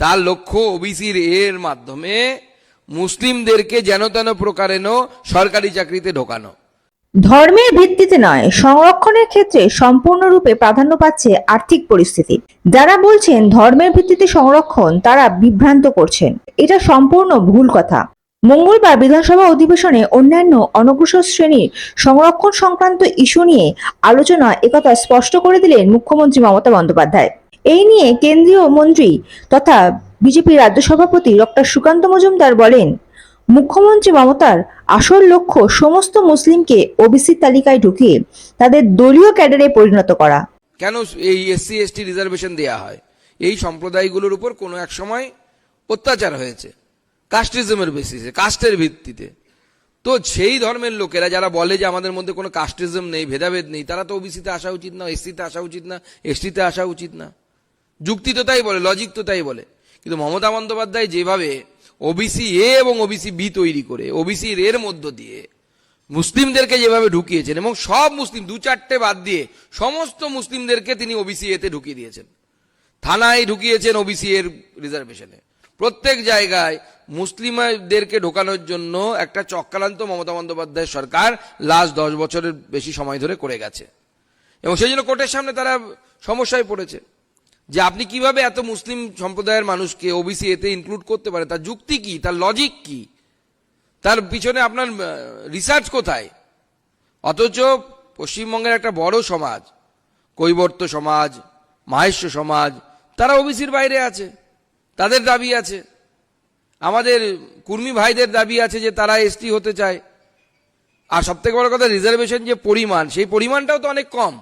তার লক্ষ্য ওবিসির এর মাধ্যমে মুসলিমদেরকে যেন তেন প্রকারেণ সরকারি চাকরিতে ঢোকানো। ধর্মের ভিত্তিতে নয়, সংরক্ষণের ক্ষেত্রে সম্পূর্ণরূপে প্রাধান্য পাচ্ছে আর্থিক পরিস্থিতি। যারা বলছেন ধর্মের ভিত্তিতে সংরক্ষণ, তারা বিভ্রান্ত করছেন। এটা সম্পূর্ণ ভুল কথা। মঙ্গলবার বিধানসভা অধিবেশনে অন্যান্য অনগ্রসর শ্রেণির সংরক্ষণ সংক্রান্ত ইস্যু নিয়ে আলোচনা একথা স্পষ্ট করে দিলেন মুখ্যমন্ত্রী মমতা বন্দ্যোপাধ্যায়। এই নিয়ে কেন্দ্রীয় মন্ত্রী তথা বিজেপি রাজ্য সভাপতি ডক্টর সুকান্ত মজুমদার বলেন, মুখ্যমন্ত্রী মমতার আসল লক্ষ্য সমস্ত মুসলিমকে ওবিসি তালিকায় ঢুকিয়ে তাদের দলীয় ক্যাডারে পরিণত করা। কেন এই এসসি এসটি রিজার্ভেশন দেয়া হয়? এই সম্প্রদায়গুলোর উপর কোনো এক সময় অত্যাচার হয়েছে কাস্টিজমের বেসিসে কাস্টের ভিত্তিতে। তো সেই ধর্মের লোকেরা যারা বলে যে আমাদের মধ্যে কোনো কাস্টিজম নেই, ভেদাভেদ নেই, তারা তো ওবিসিতে আসা উচিত না এসসিতে আসা উচিত না এসটিতে আসা উচিত না। যুক্তি তো তাই বলে লজিক তো তাই বলে। কিন্তু মমতা বন্দ্যোপাধ্যায় যেভাবে ওবিসি এ এবং ওবিসি বি তৈরি করে ওবিসি এর মধ্য দিয়ে মুসলিমদেরকে যেভাবে ঢুকিয়েছেন এবং সব মুসলিম, দু চারটে বাদ দিয়ে সমস্ত মুসলিমদেরকে তিনি ওবিসি এতে ঢুকিয়ে দিয়েছেন। থানায় ঢুকিয়েছেন ওবিসি এর রিজার্ভেশনে প্রত্যেক জায়গায় মুসলিমদেরকে ঢোকানোর জন্য একটা চক্রান্ত মমতা বন্দ্যোপাধ্যায় সরকার লাস্ট দশ বছরের বেশি সময় ধরে করে গেছে। এবং সেই জন্য কোর্টের সামনে তারা সমস্যায় পড়েছে। যে আপনি কীভাবে এত মুসলিম সম্প্রদায়ের মানুষকে ওবিসি এতে ইনক্লুড করতে পারে? তার যুক্তি কি? তার লজিক কি? তার পিছনে আপনার রিসার্চ কোথায়? অথচ পশ্চিমবঙ্গের একটা বড় সমাজ, কৈবর্ত সমাজ, মাহেশ্ব সমাজ, তারা ওবিসির বাইরে আছে। তাদের দাবি আছে। আমাদের কুর্মী ভাইদের দাবি আছে যে তারা এসটি হতে চায়। আর সব থেকে বড় কথা রিজার্ভেশন যে পরিমাণ, সেই পরিমাণটাও তো অনেক কম।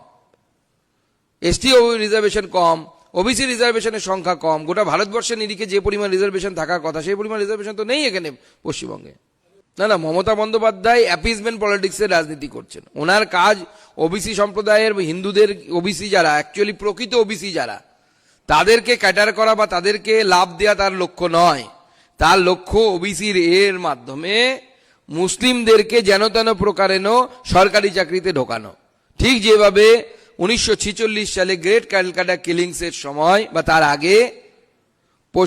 এসটি রিজার্ভেশন কম। ওবিসি রিজার্ভেশনের সংখ্যা কম। গোটা ভারতবর্ষের নিরিখে যে পরিমাণ রিজার্ভেশন থাকার কথা, সেই পরিমাণ রিজার্ভেশন তো নেই এখানে পশ্চিমবঙ্গে। না না, মমতা বন্দ্যোপাধ্যায় অ্যাপিসমেন্ট পলিটিক্সের রাজনীতি করছেন। ওনার কাজ ওবিসি সম্প্রদায়ের হিন্দুদের ওবিসি যারা অ্যাকচুয়ালি প্রকৃত ওবিসি যারা, তাদেরকে ক্যাটার করা বা তাদেরকে লাভ দেওয়া তার লক্ষ্য নয়। তার লক্ষ্য ওবিসির এর মাধ্যমে মুসলিমদেরকে যেন তেন প্রকারেণ সরকারি চাকরিতে ঢোকানো। ঠিক যেভাবে উনিশশো সালে গ্রেট ক্যালকাটা কিলিংসের সময় বা তার আগে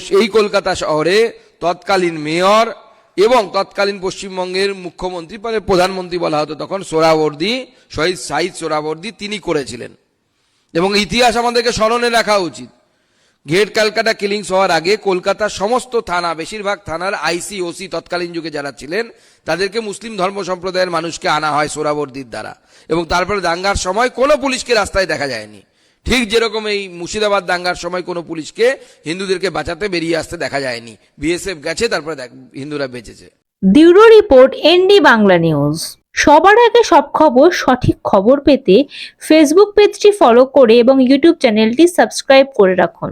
এই কলকাতা শহরে তৎকালীন মেয়র এবং তৎকালীন পশ্চিমবঙ্গের মুখ্যমন্ত্রী মানে প্রধানমন্ত্রী বলা হতো তখন, সোরাবর্দি, শহীদ সাহিদ সোরাবর্দি, তিনি করেছিলেন। এবং ইতিহাস আমাদেরকে স্মরণে রাখা উচিত। গেট ক্যালকাটা কিলিংস হওয়ার আগে কলকাতার সমস্ত থানা, বেশিরভাগ থানার আইসি ওসি তৎকালীন যুগে যারা ছিলেন, তাদেরকে মুসলিম ধর্ম সম্প্রদায়ের মানুষকে আনা হয় সোরাবর্দির দ্বারা। এবং তারপরে দাঙ্গার সময় কোনো পুলিশকে রাস্তায় দেখা যায়নি। ঠিক যেরকম এই মুর্শিদাবাদ দাঙ্গার সময় কোনো পুলিশকে হিন্দুদেরকে বাঁচাতে বেরিয়ে আসতে দেখা যায়নি। বিএসএফ গেছে, তারপরে হিন্দুরা বেঁচেছে। Bureau report, ND Bangla news. সবার আগে সব খবর, সঠিক খবর পেতে ফেসবুক পেজটি ফলো করে এবং ইউটিউব চ্যানেলটি সাবস্ক্রাইব করে রাখুন।